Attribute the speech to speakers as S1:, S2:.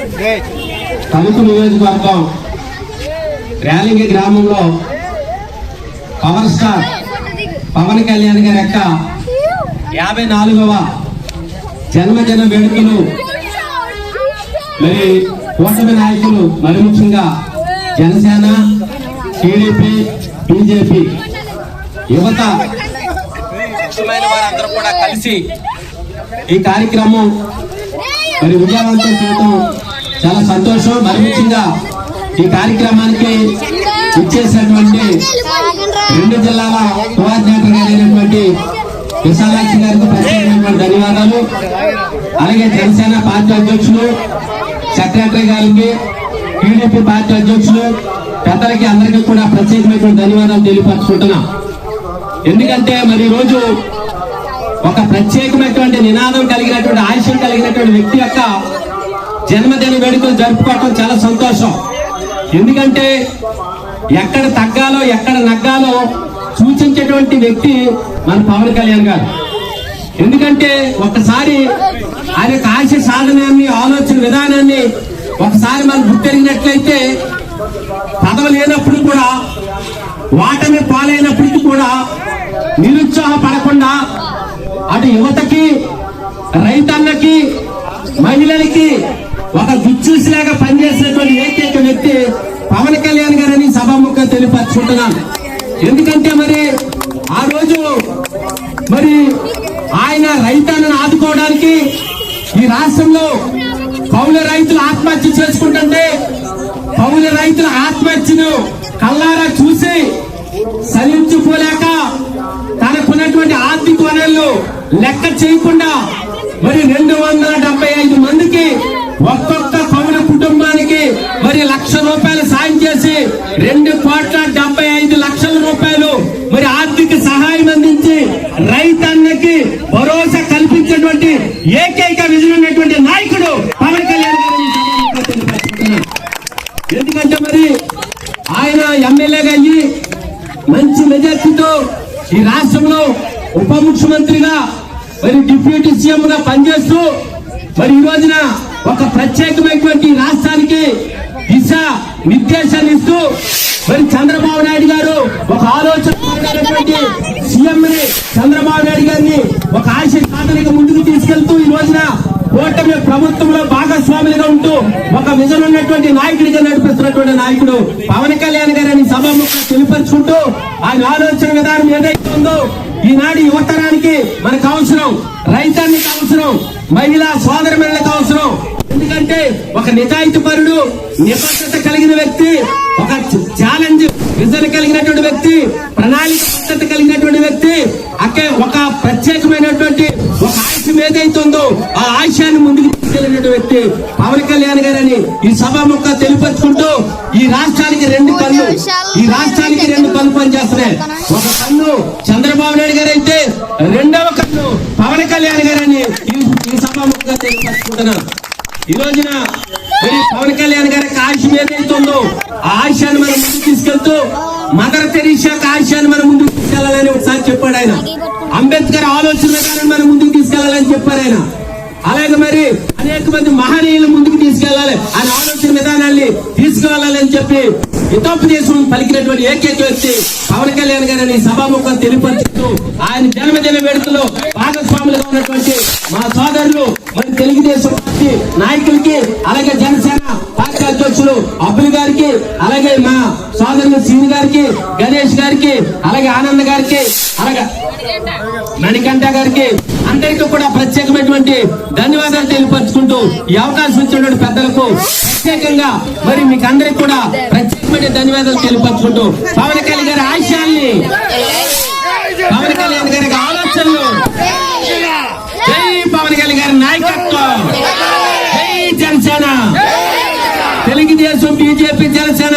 S1: తణుకు నియోజకవర్గం ర్యాలింగి గ్రామంలో power star Pawan Kalyan గారి యొక్క యాభై నాలుగవ జన్మదిన వేడుకలు. మరి కూటమి నాయకులు మరి ముఖ్యంగా జనసేన టీడీపీ బీజేపీ యువత ముఖ్యమైన వారందరూ కూడా కలిసి ఈ కార్యక్రమం మరి విజయవంతం చేయడం చాలా సంతోషం మరి ముఖ్యంగా ఈ కార్యక్రమానికి ఇచ్చేసినటువంటి రెండు జిల్లాల కోఆర్డినేటర్ గారైనటువంటి విశాలాక్షి గారికి ప్రత్యేకమైనటువంటి ధన్యవాదాలు. అలాగే జనసేన పార్టీ అధ్యక్షులు సెక్రటరీ గారికి టీడీపీ పార్టీ అధ్యక్షులు పెద్దలకి అందరికీ కూడా ప్రత్యేకమైనటువంటి ధన్యవాదాలు తెలియపరచుకుంటున్నాం. ఎందుకంటే మరి రోజు ఒక ప్రత్యేకమైనటువంటి నినాదం కలిగినటువంటి ఆశయం కలిగినటువంటి వ్యక్తి యొక్క జన్మదిన వేడుకలు జరుపుకోవటం చాలా సంతోషం. ఎందుకంటే ఎక్కడ తగ్గాలో ఎక్కడ నగ్గాలో సూచించేటువంటి వ్యక్తి మన పవన్ కళ్యాణ్ గారు. ఎందుకంటే ఒకసారి ఆయన యొక్క ఆశ సాధనాన్ని ఆలోచన విధానాన్ని ఒకసారి మనం గుర్తెరిగినట్లయితే పదవి లేనప్పుడు కూడా వాటమి పాలైనప్పటికీ కూడా నిరుత్సాహపడకుండా అటు యువతకి రైతన్నకి మహిళలకి ఒక గుచ్చూసిలాగా పనిచేసినటువంటి ఏకైక వ్యక్తి పవన్ కళ్యాణ్ గారని సభాముఖంగా తెలియపరుచుకుంటున్నాను. ఎందుకంటే మరి ఆ రోజు మరి ఆయన రైతాన్ని ఆదుకోవడానికి ఈ రాష్ట్రంలో కౌలు రైతులు ఆత్మహత్య చేసుకుంటుంటే కౌలు రైతుల ఆత్మహత్యను కల్లారా చూసి సలించుకోలేక తనకున్నటువంటి ఆర్థిక వనరులు లెక్క చేయకుండా మరి రెండు వందల డెబ్బై ఐదు మందికి ఒక్కొక్క పౌర కుటుంబానికి మరి లక్ష రూపాయలు సాయం చేసి రెండు కోట్ల డెబ్బై ఐదు లక్షల రూపాయలు మరి ఆర్థిక సహాయం అందించి రైతన్నకి భరోసా కల్పించేటువంటి ఏకైక విజయమైనటువంటి నాయకుడు పవన్ కళ్యాణ్ ఎందుకంటే మరి ఆయన ఎమ్మెల్యేగా అయ్యి మంచి మెజార్టీతో ఈ రాష్ట్రంలో ఉప ముఖ్యమంత్రిగా మరి డిప్యూటీ సీఎం గా పనిచేస్తూ మరి ఈ రోజున ఒక ప్రత్యేకమైనటువంటి రాష్ట్రానికి దిశ నిర్దేశాన్ని ఇస్తూ మరి చంద్రబాబు నాయుడు గారు ఒక ఆలోచన సీఎం ని చంద్రబాబు నాయుడు గారిని ఒక ఆశ సాధనగా ముందుకు తీసుకెళ్తూ ఈ రోజున కూటమి ప్రభుత్వంలో భాగస్వాములుగా ఉంటూ ఒక విజన్ ఉన్నటువంటి నాయకుడిగా నడిపిస్తున్నటువంటి నాయకుడు పవన్ కళ్యాణ్ గారిని సభాముఖ తెలిపరుచుకుంటూ ఆయన ఆలోచన విధానం ఏదైతే ఉందో ఈనాడు యువతరానికి మనకు అవసరం రైతానికి అవసరం మహిళా సోదరమణులకు అవసరం. ఎందుకంటే ఒక నిజాయితీ పరుడు నిబద్ధత కలిగిన వ్యక్తి ఒక ఛాలెంజ్ విజన్ కలిగినటువంటి వ్యక్తి ప్రణాళిక పద్ధతి కలిగినటువంటి వ్యక్తి అక్కడ ఒక ప్రత్యేకమైనటువంటి ఒక ఆయుషం ఏదైతే ఉందో ఆ ఆశయాన్ని ముందుకు తీసుకెళ్ళినటువంటి వ్యక్తి పవన్ కళ్యాణ్ గారని ఈ సభాముఖ తెలియపరుచుకుంటూ ఈ రాష్ట్ర కళ్ళు ఈ రాష్ట్రానికి రెండు కళ్ళు పనిచేస్తున్నాయి ఒక కన్ను చంద్రబాబు నాయుడు గారు అయితే రెండవ కన్ను పవన్ కళ్యాణ్ గారని ఈ సభాముఖంగా తెలియపరుచుకుంటున్నాను. ఈ రోజున మరి పవన్ కళ్యాణ్ గారి యొక్క ఆశయం ఏదైతే ఉందో ఆ ఆశయాన్ని మనం ముందుకు తీసుకెళ్తూ మదర్ యొక్క ఆశయాన్ని మనం ముందుకు తీసుకెళ్ళాలని ఒకసారి చెప్పాడు ఆయన. అంబేద్కర్ ఆలోచన మనం ముందుకు తీసుకెళ్ళాలని చెప్పారు ఆయన. అలాగే మరి అనేక మంది మహనీయులు ముందుకు తీసుకెళ్ళాలి ఆయన ఆలోచన విధానాన్ని తీసుకెళ్ళాలని చెప్పి హితోపదేశం పలికినటువంటి ఏకైక వ్యక్తి పవన్ కళ్యాణ్ గారిని సభాముఖం తెలియపరుచుతూ ఆయన జన్మదిన వేడుకలో భాగస్వాములుగా ఉన్నటువంటి మా సోదరులు మరి తెలుగుదేశం పార్టీ నాయకులకి అలాగే జనసేన పార్టీ అధ్యక్షులు అబ్బుల్ గారికి అలాగే మా సోదరులు శ్రీని గారికి గణేష్ గారికి అలాగే ఆనంద్ గారికి అలాగే మణికంఠ గారికి అందరికీ కూడా ప్రత్యేకమైనటువంటి ధన్యవాదాలు తెలియపరుచుకుంటూ ఈ అవకాశం ఇచ్చినటువంటి పెద్దలకు ప్రత్యేకంగా మరి మీకు అందరికి కూడా ప్రత్యేకమైన ధన్యవాదాలు తెలియపరుచుకుంటూ పవన్ కళ్యాణ్ గారి ఆశయాల్ని పవన్ కళ్యాణ్ గారి ఆలోచనలు. జై పవన్ కళ్యాణ్ గారి నాయకత్వం. జై Janasena. Telugudesam BJP Janasena